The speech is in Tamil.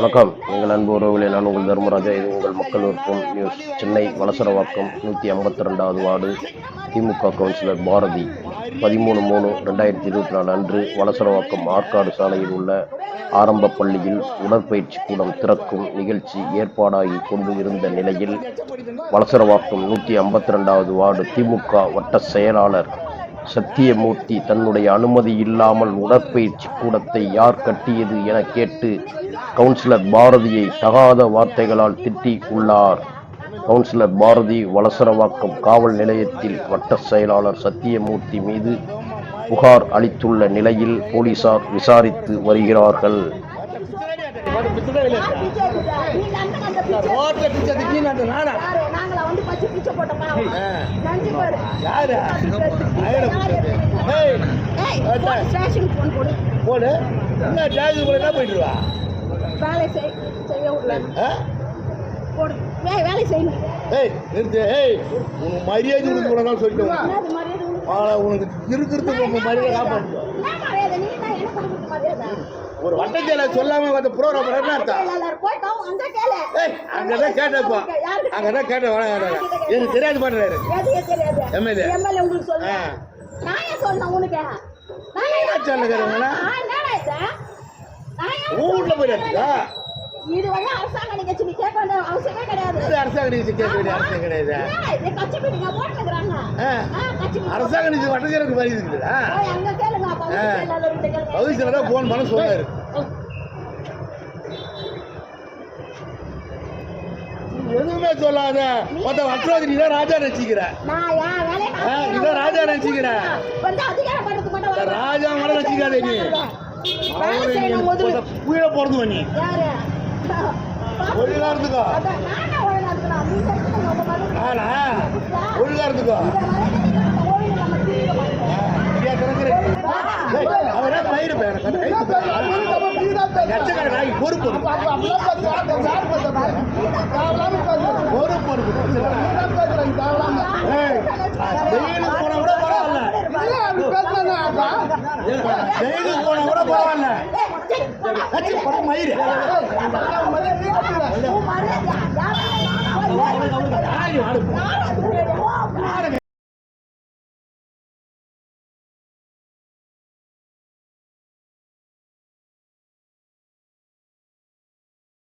வணக்கம். எங்கள் அன்பு உறவுகளே நான் உங்கள் தர்மராஜா. இது உங்கள் மக்கள் விருப்பம் நியூஸ். சென்னை வலசரவாக்கம் நூற்றி ஐம்பத்தி ரெண்டாவது வார்டு திமுக கவுன்சிலர் பாரதி. பதிமூணு மூணு ரெண்டாயிரத்தி இருபத்தி நாலு அன்று வலசரவாக்கம் ஆற்காடு சாலையில் உள்ள ஆரம்ப பள்ளியில் உடற்பயிற்சி கூடம் திறக்கும் நிகழ்ச்சி ஏற்பாடாகி கொண்டு இருந்த நிலையில் வலசரவாக்கம் நூற்றி ஐம்பத்தி ரெண்டாவது வார்டு திமுக வட்ட செயலாளர் சத்தியமூர்த்தி தன்னுடைய அனுமதி இல்லாமல் உடற்பயிற்சி கூடத்தை யார் கட்டியது என கேட்டு கவுன்சிலர் பாரதியை தகாத வார்த்தைகளால் திட்டி உள்ளார் கவுன்சிலர் பாரதி வலசரவாக்கம் காவல் நிலையத்தில் வட்ட செயலாளர் சத்தியமூர்த்தி மீது புகார் அளித்துள்ள நிலையில் போலீசார் விசாரித்து வருகிறார்கள். ரோட்ல பிச்சை நானா நாங்களா வந்து பச்சை பிச்சை போட்டோமா நஞ்சு பாரு யாரு ஏய், ஸ்டேஷனுக்கு போன் போடு போடு என்ன ஜாதி கூட என்ன போயிட்டு வேலை செய் செய்ய விடல போடு வேலை செய்யணும் ஏய் நிறுத்து ஏய் உனக்கு மரியாதை கொடுக்க கூடாதுன்னு சொல்லிட்டு ஆனால் உனக்கு? உனக்கு இருக்கிறதுக்கு உங்க மரியாதை காப்பாற்று ஒரு வட்டச்சேல சொல்லாம அந்த ப்ரோக்ராம் அங்கதான் கேட்டப்போ அங்கதான் வேணாம் எனக்கு தெரியாது தெரியாது? MLA. எம்எல்ஏ உங்களுக்கு சொல்லுங்க. நான் ஏன் சொன்னேன் உனக்கு? நான் என்ன சொல்லுகிறவங்களா? ஆ, என்னடா இது? நான் ஏன் வீட்டுல போய் எடுத்துக்கா இது வந்து அரசாங்க நிகழ்ச்சி நீ கேட்க வேண்டிய அவசியமே கிடையாது. இது அரசாங்க கேட்க வேண்டிய கிடையாது. இது? கட்சி மீட்டிங்க? போட்டுக்கிறாங்க. அரசாங்க நிதி வட்டச்சேருக்கு வரி இருக்குதா அங்க பகுதியில் தான் ஃபோன் பண்ண சொன்னாரு. எதுவுமே சொல்லாத. மொத்த வட்டுவாதி நீ தான் ராஜா நினைச்சிக்கிற. செய்யணும். இதான் ராஜா வரேன். ராஜா மட்டும் நினைச்சுக்காதே நீ. கீழே பிறந்து நீ ஒழுங்கா இருந்துக்கோ. ஒழுங்கா இருந்துக்கோ. நாய் பொறுப்பு ஜெயிலுக்கு போனா கூட பரவாயில்ல. ஜெயிலுக்கு போனா கூட பரவாயில்ல. மயிறு. ஆடு.